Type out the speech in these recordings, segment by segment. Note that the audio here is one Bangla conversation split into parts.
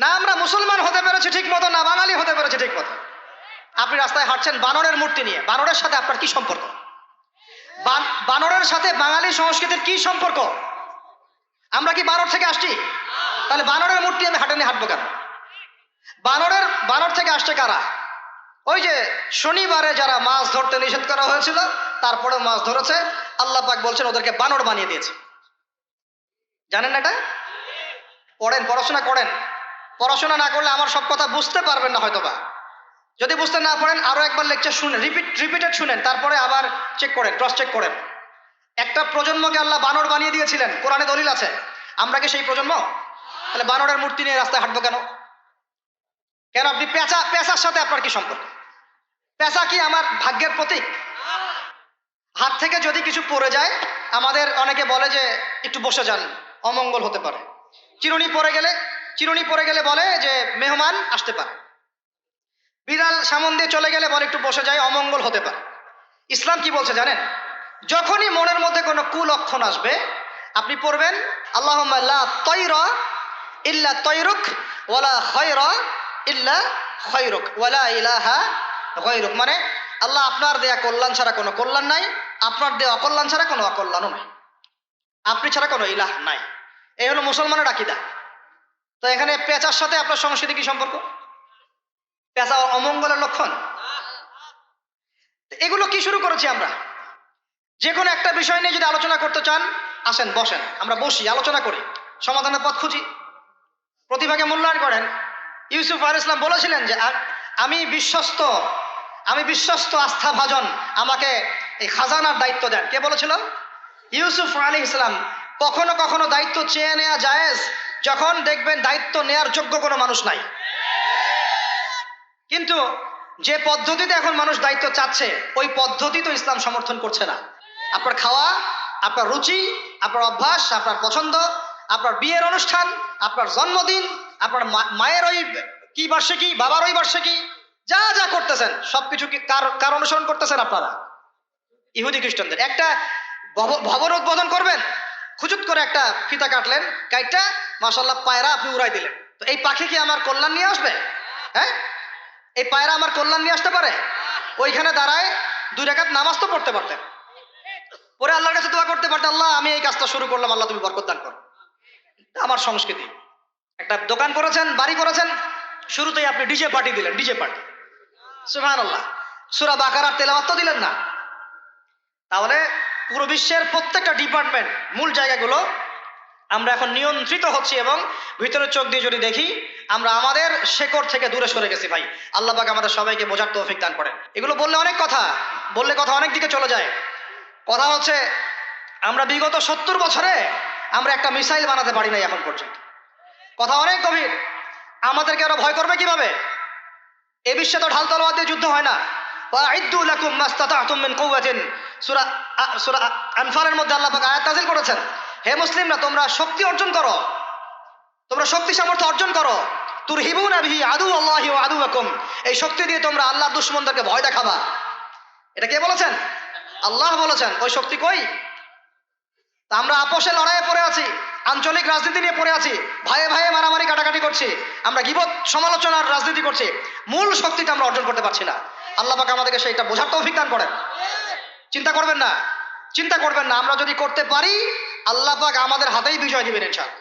না, আমরা মুসলমান হতে পেরেছি ঠিক মতো, না বাঙালি হতে পেরেছি ঠিক মতো। আপনি রাস্তায় হাঁটছেন বানরের মূর্তি নিয়ে। বানরের সাথে আপনার কি সম্পর্ক? বানরের সাথে বাঙালি সংস্কৃতির কি সম্পর্ক? আমরা কি বানর থেকে আসছি? তাহলে বানরের মূর্তি আমি হাঁটে নিয়ে হাঁটবো কেন? বানরের, বানর থেকে আসছে কারা? ওই যে শনিবারে যারা মাছ ধরতে নিষেধ করা হয়েছিল তারপরে মাছ ধরেছে। আল্লাহ পাক বলছেন, ওদেরকে বানর বানিয়ে দিয়েছে। জানেন না এটা? পড়েন, পড়াশোনা করেন। পড়াশোনা না করলে আমার সব কথা বুঝতে পারবেন না হয়তোবা। যদি বুঝতে না পারেন, আরও একবার লেকচার শুনেন রিপিট রিপিটেড শুনেন, তারপরে আবার চেক করেন ক্রস চেক করেন। একটা প্রজন্মকে আল্লাহ বানর বানিয়ে দিয়েছিলেন, কোরআনে দলিল আছে। আমরা কি সেই প্রজন্ম? তাহলে বানরের মূর্তি নিয়ে রাস্তায় হাঁটবো কেন? কেন আপনি পেঁচা, পেঁচার সাথে আপনার কি সম্পর্ক? পেঁচা কি আমার ভাগ্যের প্রতীক? হাত থেকে যদি কিছু পড়ে যায়, আমাদের অনেকে বলে যে, একটু বসে যান, অমঙ্গল হতে পারে। চিরুনি পড়ে গেলে চিরুনি পরে গেলে বলে যে, মেহমান আসতে পারে। বিড়াল সামন দিয়ে চলে গেলে বলে একটু বসে যায়, অমঙ্গল হতে পারে। ইসলাম কি বলছে জানেন? যখনই মনের মধ্যে কোনো কুলক্ষণ আসবে, আপনি পড়বেন আল্লাহ তৈর ইল্লা তৈরুক, ওয়ালা খয়র ইল্লা খৈরুক, ওয়ালা ইলাহা খৈরুক মানে আল্লাহ আপনার দেয়া কল্যাণ ছাড়া কোনো কল্যাণ নাই, আপনার দেয়া অকল্যাণ ছাড়া কোনো অকল্যাণও নাই। আপনি ছাড়া কোনো ইলাহ নাই। এই হলো মুসলমানের আকিদা। তো এখানে পেঁচার সাথে আপনার সংস্কৃতি কি সম্পর্ক? পেঁচা অমঙ্গলের লক্ষণ? এগুলো কি শুরু করেছি আমরা? যে কোনো একটা বিষয় নিয়ে যদি আলোচনা করতে চান, আসেন, বসেন, আমরা বসি, আলোচনা করি, সমাধানের পথ খুঁজি। প্রতিভাকে মূল্যায়ন করেন। ইউসুফ আল ইসলাম বলেছিলেন যে আমি বিশ্বস্ত আমি বিশ্বস্ত আস্থাভাজন, আমাকে এই খাজানার দায়িত্ব দেন। কে বলেছিল? ইউসুফ আলী ইসলাম কখনো কখনো দায়িত্ব চেয়ে নেওয়া জায়েজ যখন দেখবেন দায়িত্ব নেয়ার যোগ্য কোনো মানুষ নাই। কিন্তু যে পদ্ধতিতে এখন মানুষ দায়িত্ব চাচ্ছে, ওই পদ্ধতি তো ইসলাম সমর্থন করছে না। আপনার খাওয়া, আপনার রুচি, আপনার অভ্যাস, আপনার পছন্দ, আপনার বিয়ের অনুষ্ঠান, আপনার জন্মদিন, আপনার মায়ের ওই কি বার্ষিকী, বাবার ওই বার্ষিকী, যা যা করতেছেন, সবকিছু কি কার কার অনুসরণ করতেছেন আপনারা? ইহুদি খ্রিস্টানদের। একটা ভব- ভবন উদ্বোধন করবেন, খুচুত করে একটা ফিতা কাটলেন, কাইটটা মাসাল্লাহ পায়রা আপনি উড়াই দিলেন। তো এই পাখি কি আমার কল্যাণ নিয়ে আসবে? হ্যাঁ? এই পায়রা আমার কল্যাণ নিয়ে আসতে পারে? ওইখানে দাঁড়ায় দুই রেখাত নামাজ তো পড়তে পারতেন। পরে আল্লাহর কাছে দোয়া করতে পারতেন, আল্লাহ, আমি এই কাজটা শুরু করলাম, আল্লাহ তুমি বরকত দান করো। আমার সংস্কৃতি। একটা দোকান করেছেন, বাড়ি করেছেন, শুরুতেই আপনি ডিজে পার্টি দিলেন, ডিজে পার্টি। সুহান আল্লাহ সুরা বাকারার তেলাওয়াত তো দিলেন না। তাহলে পুরো বিশ্বের প্রত্যেকটা ডিপার্টমেন্ট, মূল জায়গাগুলো আমরা এখন নিয়ন্ত্রিত হচ্ছি এবং ভিতরে চোখ দিয়ে যদি দেখি, আমরা আমাদের শেকড় থেকে দূরে সরে গেছি ভাই। আল্লাহবাক আমাদের সবাইকে বোঝার তৌফিক দান করেন। এগুলো বললে অনেক কথা, বললে কথা অনেক দিকে চলে যায়। কথা হচ্ছে, আমরা বিগত সত্তর বছরে আমরা একটা মিসাইল বানাতে পারি নাই এখন পর্যন্ত। কথা অনেক গভীর। আমাদেরকে আরও ভয় করবে কীভাবে? এ বিশ্বে তো ঢাল তলোয়ার দিয়ে যুদ্ধ হয় না। আনফালের মধ্যে আল্লাহ পাক আয়াত নাজিল করেছেন। হে মুসলিমরা, তোমরা শক্তি অর্জন করো। তোমরা শক্তি সামর্থ্য অর্জন করো। তুরহিবুনা বিহি আদু আল্লাহি আদু আদুয়াকুম এই শক্তি দিয়ে তোমরা আল্লাহ দুশমনদেরকে ভয় দেখাবা। এটা কে বলেছেন? আল্লাহ বলেছেন। ওই শক্তি কই? তা আমরা আপোষে লড়াইয়ে পড়ে আছি, আঞ্চলিক রাজনীতি নিয়ে পড়ে আছি, ভাইয়ে ভাইয়ে মারামারি কাটাকাটি করছি, আমরা গিবত সমালোচনার রাজনীতি করছি, মূল শক্তিটা আমরা অর্জন করতে পারছি না। আল্লাহ পাক আমাদেরকে সেইটা বোঝার তৌফিক দান করেন। চিন্তা করবেন না। চিন্তা করবেন না, আমরা যদি করতে পারি আল্লাহ পাক আমাদের হাতেই বিজয় দিবেন ইনশাআল্লাহ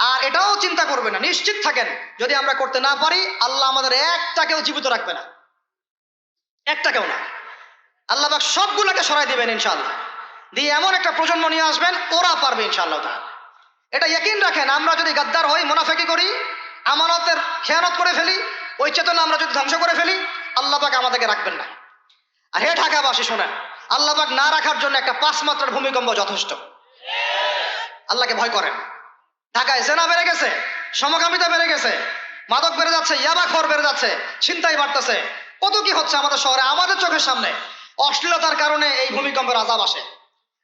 আর এটাও চিন্তা করবেন না, নিশ্চিত থাকেন, যদি আমরা করতে না পারি, আল্লাহ আমাদের একটাকেও জীবিত রাখবে না। একটাকেও না। আল্লাহ পাক সবগুলোকে সরাই দিবেন ইনশাআল্লাহ। দিয়ে এমন একটা প্রজন্ম নিয়ে আসবেন, ওরা পারবে ইনশাআল্লাহ তাআলা। এটা ইয়কিন রাখেন, আমরা যদি গাদ্দার হই, মুনাফেকি করি, আমানতের খেয়ানত করে ফেলি, ওই চেতনা আমরা যদি ধ্বংস করে ফেলি, আল্লাহ পাক আমাদেরকে রাখবেন না। আর হে ঢাকাবাসী, শোনেন, আল্লাহ পাক না রাখার জন্য একটা পাঁচ মাত্রার ভূমিকম্প যথেষ্ট। আল্লাহকে ভয় করেন। ঢাকায় সেনা বেড়ে গেছে, সমকামিতা বেড়ে গেছে, মাদক বেড়ে যাচ্ছে ইয়াবাখর বেড়ে যাচ্ছে, ছিনতাই বাড়তেছে। কত কি হচ্ছে আমাদের শহরে? আমাদের চোখের সামনে অশ্লীলতার কারণে এই ভূমিকম্পের আজাব আসে,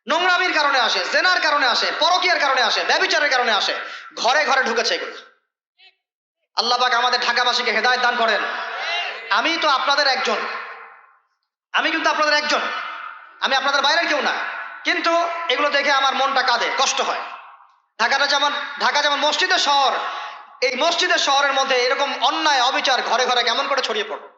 নোংরামির কারণে আসে, জেনার কারণে আসে, পরকীয়ার কারণে আসে ব্যবিচারের কারণে আসে, ঘরে ঘরে ঢুকেছে এগুলো। আল্লাহ পাক আমাদের ঢাকাবাসীকে হেদায়ত দান করেন। আমি তো আপনাদের একজন। আমি কিন্তু আপনাদের একজন। আমি আপনাদের বাইরের কেউ না। কিন্তু এগুলো দেখে আমার মনটা কাঁদে, কষ্ট হয়। ঢাকাটা যেমন, ঢাকা যেমন মসজিদের শহর, এই মসজিদের শহরের মধ্যে এরকম অন্যায় অবিচার ঘরে ঘরে কেমন করে ছড়িয়ে পড়বে?